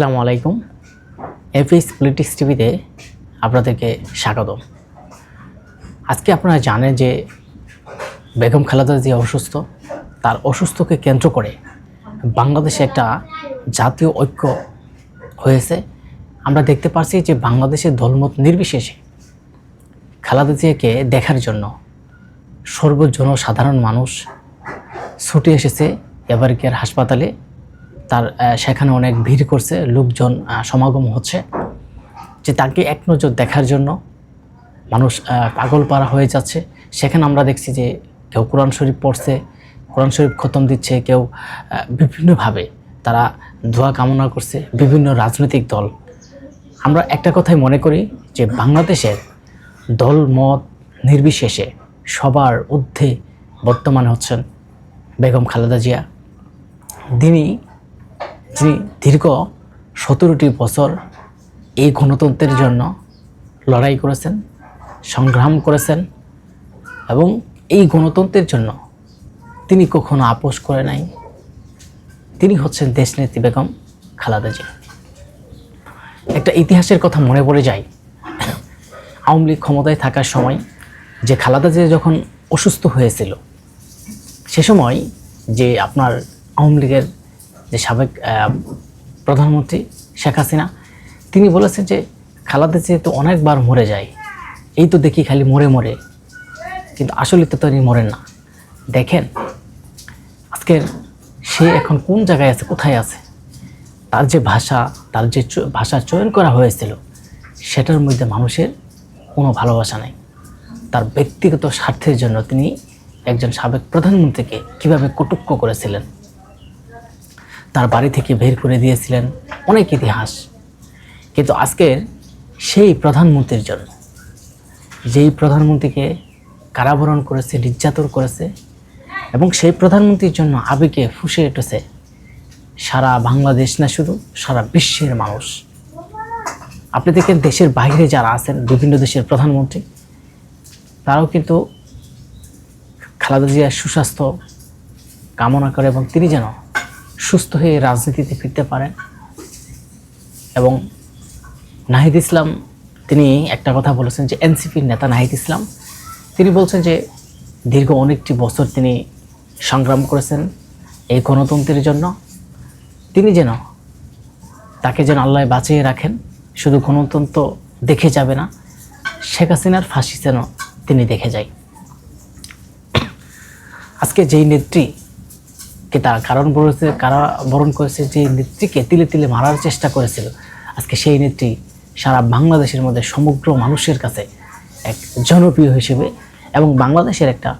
আসসালামু আলাইকুম। FS politics টিভিতে আপনাদেরকে স্বাগত আজকে আপনারা জানেন যে বেগম খালেদা জিয়া অসুস্থ। তার অসুস্থকে কেন্দ্র করে বাংলাদেশে একটা জাতীয় ঐক্য হয়েছে। আমরা দেখতে পাচ্ছি যে বাংলাদেশের দলমত নির্বিশেষে খালেদা জিয়াকে দেখার জন্য সর্বজনসাধারণ মানুষ ছুটে এসেছে এবারকের হাসপাতালে। তার সেখানে অনেক ভিড় করছে, লোকজন সমাগম হচ্ছে। যে তাকে এক নজর দেখার জন্য মানুষ পাগল পাড়া হয়ে যাচ্ছে। সেখানে আমরা দেখছি যে কেউ কোরআন শরীফ পড়ছে, কোরআন শরীফ খতম দিচ্ছে, কেউ বিভিন্নভাবে তারা দোয়া কামনা করছে, বিভিন্ন রাজনৈতিক দল। আমরা একটা কথাই মনে করি যে বাংলাদেশের দল মত নির্বিশেষে সবার ঊর্ধ্বে বর্তমানে হচ্ছেন বেগম খালেদা জিয়া। তিনি যিনি দীর্ঘ সতেরোটি বছর এই গণতন্ত্রের জন্য লড়াই করেছেন, সংগ্রাম করেছেন এবং এই গণতন্ত্রের জন্য তিনি কখনো আপোষ করে নাই। তিনি হচ্ছেন দেশনেত্রী বেগম খালেদা জিয়া। একটা ইতিহাসের কথা মনে পড়ে যায়। আওয়ামী লীগ ক্ষমতায় থাকার সময় যে খালেদা জিয়া যখন অসুস্থ হয়েছিল, সে সময় যে আপনার আওয়ামী লীগের যে সাবেক প্রধানমন্ত্রী শেখ হাসিনা, তিনি বলেছেন যে খালাদা যেহেতু অনেকবার মরে যায়। এই তো দেখি খালি মরে মরে। কিন্তু আসলে তো তিনি মরেন না। দেখেন, আজকের সে এখন কোন জায়গায় আছে, কোথায় আছে? তার যে ভাষা, তার যে ভাষা চয়ন করা হয়েছিল, সেটার মধ্যে মানুষের কোনো ভালোবাসা নেই। তার ব্যক্তিগত স্বার্থের জন্য তিনি একজন সাবেক প্রধানমন্ত্রীকে কীভাবে কটুক্ষ করেছিলেন? তার বাড়ি থেকে বের করে দিয়েছিলেন। অনেক ইতিহাস। কিন্তু আজকের সেই প্রধানমন্ত্রীর জন্য, যেই প্রধানমন্ত্রীকে কারাবরণ করেছে, নির্যাতন করেছে, এবং সেই প্রধানমন্ত্রীর জন্য আবেগে ফুসে উঠেছে, সারা বাংলাদেশ না শুধু, সারা বিশ্বের মানুষ। আপনি দেখেন দেশের বাইরে যারা আছেন, বিভিন্ন দেশের প্রধানমন্ত্রী, তারাও কিন্তু খালেদা জিয়ার সুস্বাস্থ্য কামনা করে, এবং তিনি যেন সুস্থ হয়ে রাজনীতিতে ফিরতে পারেন। এবং নাহিদ ইসলাম, তিনি একটা কথা বলেছেন যে এনসিপির নেতা নাহিদ ইসলাম, তিনি বলছেন যে দীর্ঘ অনেকটি বছর তিনি সংগ্রাম করেছেন এই গণতন্ত্রের জন্য। তিনি যেন তাকে যেন আল্লাহ বাঁচিয়ে রাখেন, শুধু গণতন্ত্র দেখে যাবে না, শেখ হাসিনার ফাঁসি যেন তিনি দেখে যায়। আজকে যেই নেত্রী কে তার কারণ বলেছে, কারা বরণ করেছে যে নেত্রীকে তিলে তিলে মারার চেষ্টা করেছিল। আজকে সেই নেত্রী সারা বাংলাদেশের মধ্যে সমগ্র মানুষের কাছে এক জনপ্রিয় হিসেবে এবং বাংলাদেশের একটা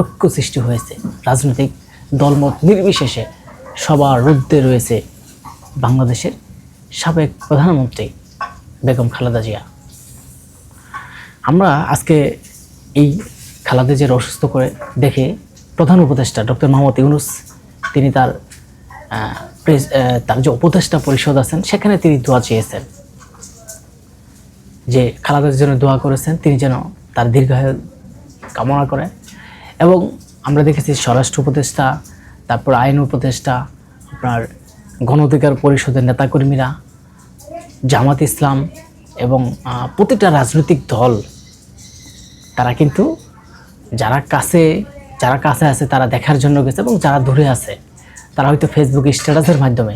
ঐক্য সৃষ্টি হয়েছে। রাজনৈতিক দলমত নির্বিশেষে সবার রুদ্ধে রয়েছে বাংলাদেশের সাবেক প্রধানমন্ত্রী বেগম খালেদা জিয়া। আমরা আজকে এই খালেদা জিয়ার অসুস্থ করে দেখে প্রধান উপদেষ্টা ডক্টর মোহাম্মদ ইউনুস তিনি তার তার যে উপদেষ্টা পরিষদ আছেন, সেখানে তিনি দোয়া চেয়েছেন। যে খালাদার জন্য দোয়া করেছেন, তিনি যেন তার দীর্ঘায়ু কামনা করেন। এবং আমরা দেখেছি স্বরাষ্ট্র উপদেষ্টা, তারপর আইন উপদেষ্টা, আপনার গণ অধিকার পরিষদের নেতাকর্মীরা, জামাত ইসলাম এবং প্রতিটা রাজনৈতিক দল, তারা কিন্তু যারা কাছে যারা কাছে আছে তারা দেখার জন্য গেছে এবং যারা দূরে আছে, তারা হয়তো ফেসবুক স্ট্যাটাসের মাধ্যমে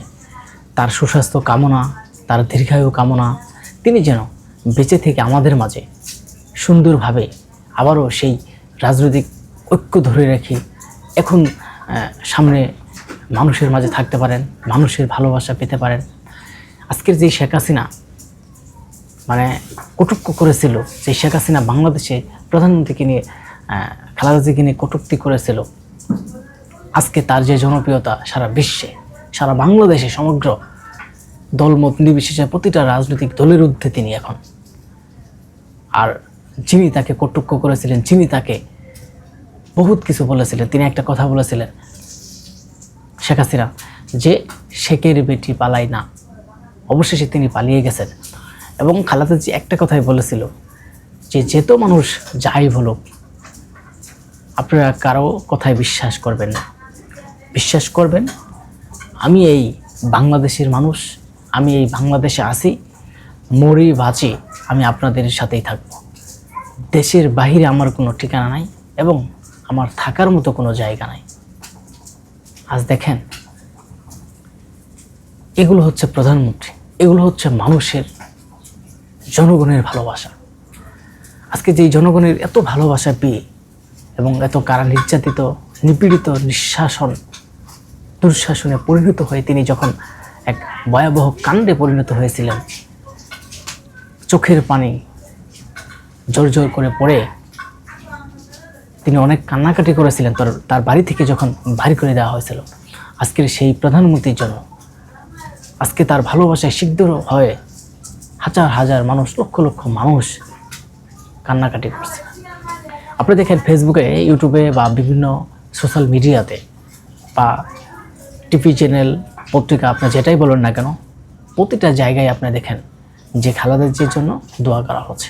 তার সুস্বাস্থ্য কামনা, তার দীর্ঘায়ু কামনা, তিনি যেন বেঁচে থেকে আমাদের মাঝে সুন্দরভাবে আবারও সেই রাজনৈতিক ঐক্য ধরে রেখে এখন সামনে মানুষের মাঝে থাকতে পারেন, মানুষের ভালোবাসা পেতে পারেন। আজকের যে শেখ হাসিনা মানে কটুক্য করেছিল যে শেখ হাসিনা বাংলাদেশে প্রধানমন্ত্রীকে নিয়ে আহ, খালেদা জিয়াকে নিয়ে কটুক্তি করেছিল। আজকে তার যে জনপ্রিয়তা সারা বিশ্বে সারা বাংলাদেশে সমগ্র দলমত নির্বিশেষে প্রতিটা রাজনৈতিক দলের ঊর্ধ্বে তিনি এখন। আর যিনি তাকে কটুক্য করেছিলেন যিনি তাকে বহুত কিছু বলেছিলেন তিনি একটা কথা বলেছিলেন শেখ হাসিনা যে শেখের বেটি পালাই না অবশেষে তিনি পালিয়ে গেছেন। এবং খালাদাজি একটা কথাই বলেছিল যে যেত মানুষ যাই বলুক আপনারা কারও কথায় বিশ্বাস করবেন না। বিশ্বাস করবেন, আমি এই বাংলাদেশের মানুষ, আমি এই বাংলাদেশে আসি মরি বাঁচি, আমি আপনাদের সাথেই থাকব। দেশের বাহিরে আমার কোনো ঠিকানা নাই এবং আমার থাকার মতো কোনো জায়গা নাই। আজ দেখেন, এগুলো হচ্ছে প্রধানমন্ত্রী, এগুলো হচ্ছে মানুষের জনগণের ভালোবাসা। আজকে যে জনগণের এত ভালোবাসা পেয়ে এবং এত কারা নির্যাতিত, নিপীড়িত, নিঃশাসন, দুঃশাসনে পরিণত হয়ে তিনি যখন এক ভয়াবহ কাণ্ডে পরিণত হয়েছিলেন, চোখের পানি জোর জোর করে পড়ে তিনি অনেক কান্নাকাটি করেছিলেন তার তার বাড়ি থেকে যখন ভারী করে দেওয়া হয়েছিল। আজকের সেই প্রধানমন্ত্রীর জন্য আজকে তার ভালোবাসায় সিদ্ধ হয়ে হাজার হাজার মানুষ, লক্ষ লক্ষ মানুষ কান্নাকাটি করছে। আপনি দেখেন ফেসবুকে ইউটিউবে বা বিভিন্ন সোশ্যাল মিডিয়াতে বা টিভি চ্যানেল পত্রিকা, আপনি যেটাই বলেন না কেন, প্রতিটা জায়গায় আপনি দেখেন যে খালাদের জন্য দোয়া করা হচ্ছে।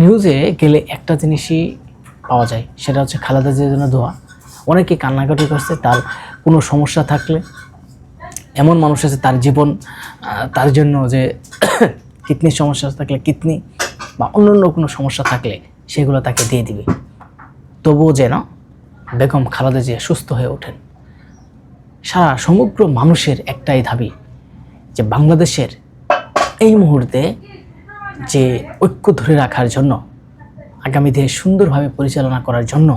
নিউজে গেলে একটা জিনিসই পাওয়া যায়, সেটা হচ্ছে খালাদা জিয়ার জন্য দোয়া। অনেকে কান্নাকাটি করছে, তার কোনো সমস্যা থাকলে, এমন মানুষ আছে তার জীবন তার জন্য যে কিডনির সমস্যা থাকলে, কিডনি বা অন্য অন্য কোনো সমস্যা থাকলে সেগুলো তাকে দিয়ে দিবে। তবুও যেন বেগম খালেদা জিয়া সুস্থ হয়ে ওঠেন। সারা সমগ্র মানুষের একটাই দাবি যে বাংলাদেশের এই মুহূর্তে যে ঐক্য ধরে রাখার জন্য, আগামী দিনে সুন্দরভাবে পরিচালনা করার জন্য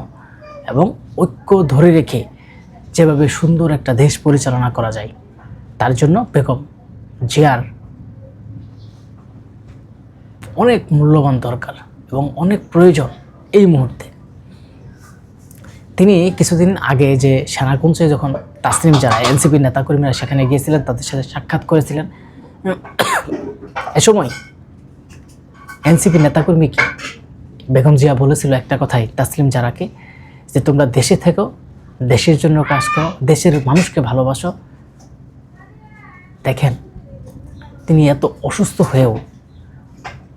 এবং ঐক্য ধরে রেখে যেভাবে সুন্দর একটা দেশ পরিচালনা করা যায়, তার জন্য বেগম জিয়ার অনেক মূল্যবান দরকার। এবং অনেক প্রয়োজন এই মুহূর্তে। তিনি কিছুদিন আগে যে সেনাকুঞ্জে যখন তাসলিম যারা এনসিপির নেতাকর্মীরা সেখানে গিয়েছিলেন, তাদের সাথে সাক্ষাৎ করেছিলেন। এ সময় এনসিপি নেতাকর্মী কি? বেগম জিয়া বলেছিল একটা কথাই তাসলিম জারাকে যে তোমরা দেশে থেকো, দেশের জন্য কাজ করো, দেশের মানুষকে ভালোবাসো। দেখেন, তিনি এত অসুস্থ হয়েও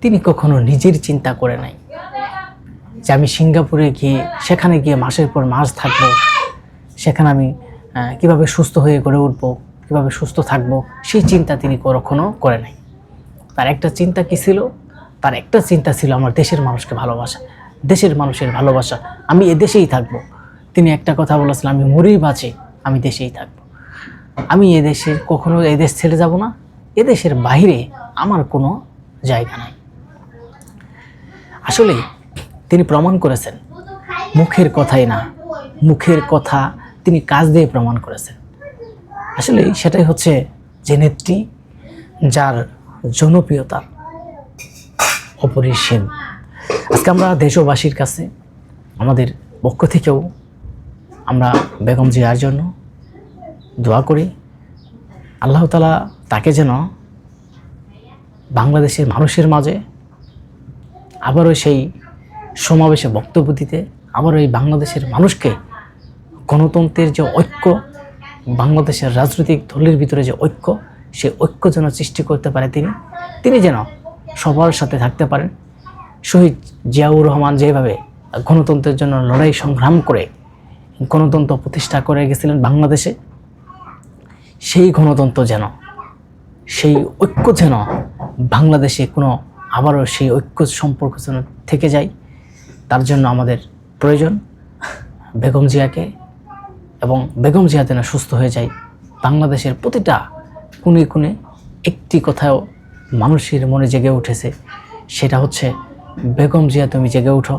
তিনি কখনো নিজের চিন্তা করে নাই। যে আমি সিঙ্গাপুরে গিয়ে, সেখানে গিয়ে মাসের পর মাস থাকব, সেখানে আমি কীভাবে সুস্থ হয়ে গড়ে উঠবো, কীভাবে সুস্থ থাকব, সেই চিন্তা তিনি কখনো করে নাই। তার একটা চিন্তা কী ছিল? তার একটা চিন্তা ছিল আমার দেশের মানুষকে ভালোবাসা। দেশের মানুষের ভালোবাসা। আমি এ দেশেই থাকব। তিনি একটা কথা বলেছিলেন আমি মরেই বাঁচি আমি দেশেই থাকব। আমি এ দেশে কখনো এ দেশ ছেড়ে যাব না। এ দেশের বাইরে আমার কোনো জায়গা নাই। আসলে তিনি প্রমাণ করেছেন, মুখের কথাই না। মুখের কথা তিনি কাজ দিয়ে প্রমাণ করেছেন। আসলে সেটাই হচ্ছে যে নেত্রী যার জনপ্রিয়তা অপরিসীম। আজকে আমরা দেশবাসীর কাছে, আমাদের পক্ষ থেকেও আমরা বেগম জিয়ার জন্য দোয়া করি। আল্লাহ তালা তাকে যেন বাংলাদেশের মানুষের মাঝে আবারও সেই সমাবেশে বক্তব্য দিতে, আবারও এই বাংলাদেশের মানুষকে গণতন্ত্রের যে ঐক্য, বাংলাদেশের রাজনৈতিক দলের ভিতরে যে ঐক্য, সে ঐক্য যেন সৃষ্টি করতে পারে তিনি তিনি যেন সবার সাথে থাকতে পারেন। শহীদ জিয়াউর রহমান যেভাবে গণতন্ত্রের জন্য লড়াই সংগ্রাম করে, গণতন্ত্র প্রতিষ্ঠা করে গেছিলেন বাংলাদেশে, সেই গণতন্ত্র যেন, সেই ঐক্য যেন বাংলাদেশে কোনো আবারও সেই ঐক্য সম্পর্ক যেন থেকে যায়, তার জন্য আমাদের প্রয়োজন। বেগম জিয়াকে এবং বেগম জিয়া যেন সুস্থ হয়ে যায়, বাংলাদেশের প্রতিটা কোণে কোণে একটি কথাও মানুষের মনে জেগে উঠেছে, সেটা হচ্ছে, বেগম জিয়া, তুমি জেগে উঠো।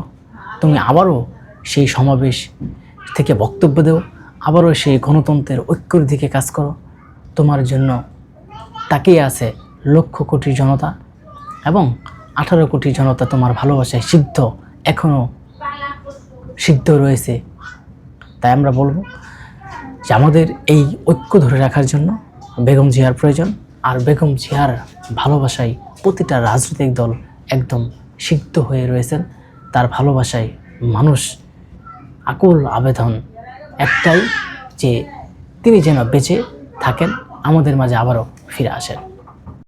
তুমি আবারও সেই সমাবেশ থেকে বক্তব্য দেও, আবারও সেই গণতন্ত্রের ঐক্যর দিকে কাজ করো। তোমার জন্য তাকিয়ে আছে লক্ষ কোটি জনতা এবং আঠারো কোটি জনতা তোমার ভালোবাসায় সিদ্ধ এখনও সিদ্ধ রয়েছে। তাই আমরা বলব যে আমাদের এই ঐক্য ধরে রাখার জন্য বেগম জিয়ার প্রয়োজন, আর বেগম জিয়ার ভালোবাসায় প্রতিটা রাজনৈতিক দল একদম সিদ্ধ হয়ে রয়েছেন। তার ভালোবাসায় মানুষ আকুল আবেদন একটাই যে তিনি যেন বেঁচে থাকেন, আমাদের মাঝে আবারও ফিরে আসেন।